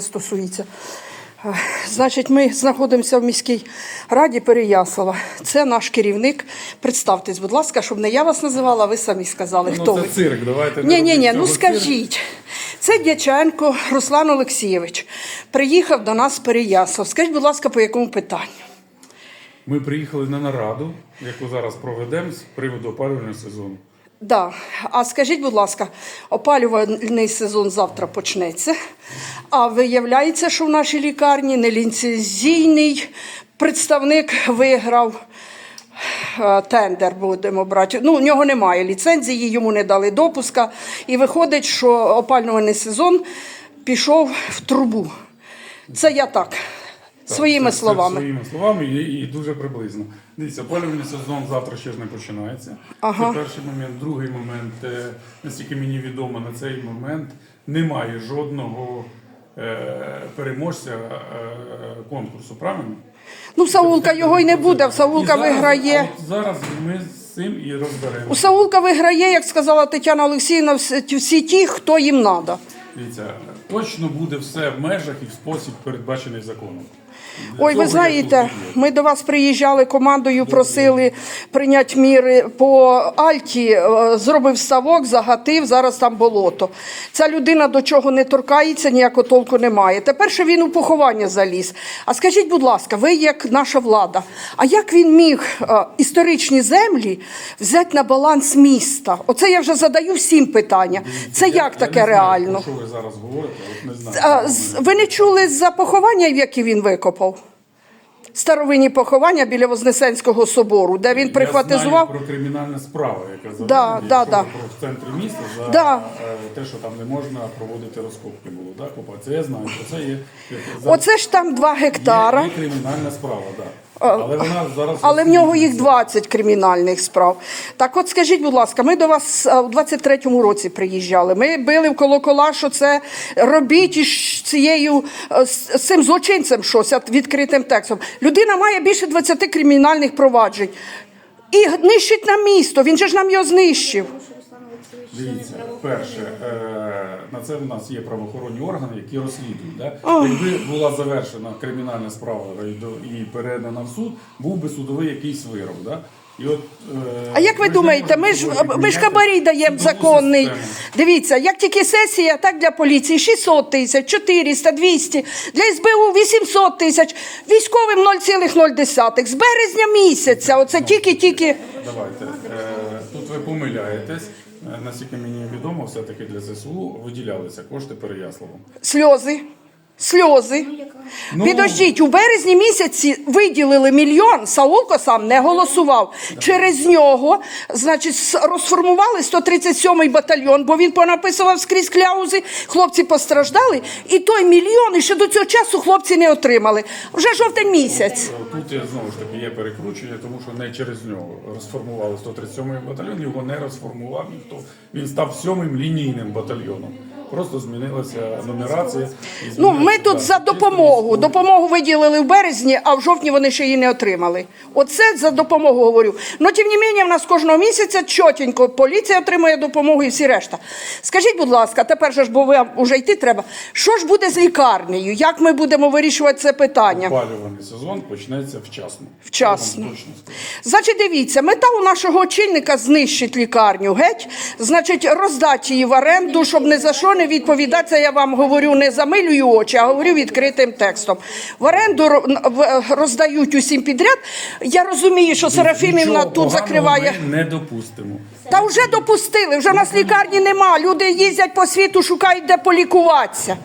стосується. Е, Значить, ми знаходимося в міській раді Переяслава. Це наш керівник. Представтесь, будь ласка, щоб не я вас називала, а ви самі сказали, хто ну, ви. це цирк, давайте. Ні, ні, ні, ну цирк. скажіть. Це Дяченко Руслан Олексійович. Приїхав до нас з Переяслав. Скажіть, будь ласка, по якому питанню? Ми приїхали на нараду, яку зараз проведемо з приводу опалювального сезону. Да. А скажіть, будь ласка, опалювальний сезон завтра почнеться. А виявляється, що в нашій лікарні неліцензійний представник виграв е, тендер, будемо брати. Ну, у нього немає ліцензії, йому не дали допуска. І виходить, що опалювальний сезон пішов в трубу. Це я так, своїми Це- це словами. своїми словами і, і дуже приблизно. Дивіться, опалювальний сезон завтра ще ж не починається. Ага. Це перший момент. Другий момент, е, наскільки мені відомо, на цей момент немає жодного е, переможця е, конкурсу, правильно? Ну, Саулка його й не буде, в І Саулка зараз- виграє. От зараз ми з цим і розберемо. У Саулка виграє, як сказала Тетяна Олексіївна, всі всі ті, хто їм треба. Дивіться, точно буде все в межах і в спосіб передбачений законом. Ой, ви знаєте, ми до вас приїжджали командою, просили прийняти міри по Альті. е, Зробив ставок, загатив, зараз там болото. Ця людина до чого не торкається, ніякого толку немає. Тепер ще він у поховання заліз. А скажіть, будь ласка, ви як наша влада, а як він міг е, історичні землі взяти на баланс міста? Оце я вже задаю всім питання. Це як таке реально? Що ви зараз говорите, знаю. Ви не чули за поховання, в які він викопав? Старовинні поховання біля Вознесенського собору, де він Я знаю про кримінальну справу, яка заведена, Да, да, да. в центрі міста за Да. е, те, що там не можна проводити розкопки було, да. Це я знаю, що це є. за- Оце ж там два гектара. Є, є кримінальна справа, так. Да. Але вона зараз Але в нього їх розслідується. 20 кримінальних справ. Так от скажіть, будь ласка, ми до вас у 23-му році приїжджали. Ми били в колокола, що це робіть із цією е, з цим злочинцем щось відкритим текстом. Людина має більше 20 кримінальних проваджень. І нищить на місто. Він же ж нам його знищив. Дивіться, перше, е, на це в нас є правоохоронні органи, які розслідують. Да? Якби була завершена кримінальна справа і і передана в суд, був би судовий якийсь вирок. Да? І от, е, А як ви думаєте, ми ж ми ж хабарі даємо законний. Дивіться, як тільки сесія, так для поліції 600 тисяч, 400, 200, для СБУ 800 тисяч, військовим 0,0. З березня місяця, оце тільки-тільки. Давайте. Е, Тут ви помиляєтесь. Е, Наскільки мені відомо, все-таки для ЗСУ виділялися кошти Переяславом. Сльози. Сльози. Ну- Підождіть, у березні місяці виділили мільйон, Саулко сам не голосував. Через нього, значить, розформували 137-й батальйон, бо він понаписував скрізь кляузи, хлопці постраждали, і той мільйон, і ще до цього часу хлопці не отримали. Вже жовтень місяць. Е, Тут є, знову ж таки є перекручення, тому що не через нього розформували 137-й батальйон, його не розформував ніхто. Він став сьомим лінійним батальйоном. Просто змінилася нумерація. і Ну, змінилася, ми тут за допомогу. Допомогу виділили в березні, а в жовтні вони ще її не отримали. Оце за допомогу говорю. Ну, тим не менше, в нас кожного місяця чотенько поліція отримує допомогу і всі решта. Скажіть, будь ласка, тепер же ж, бо вам вже йти треба. Що ж буде з лікарнею? Як ми будемо вирішувати це питання? Опалювальний сезон почнеться вчасно. Вчасно. Я вам точно скажу. Значить, дивіться, мета у нашого очільника знищить лікарню геть, значить, роздати її в оренду, щоб не за що не відповідати. Це я вам говорю, не замилюю очі, а говорю відкритим текстом. В оренду ро- роздають усім підряд. Я розумію, що Серафімівна тут закриває. Ми не допустимо. Та вже допустили, вже в нас лікарні нема. Люди їздять по світу, шукають де полікуватися.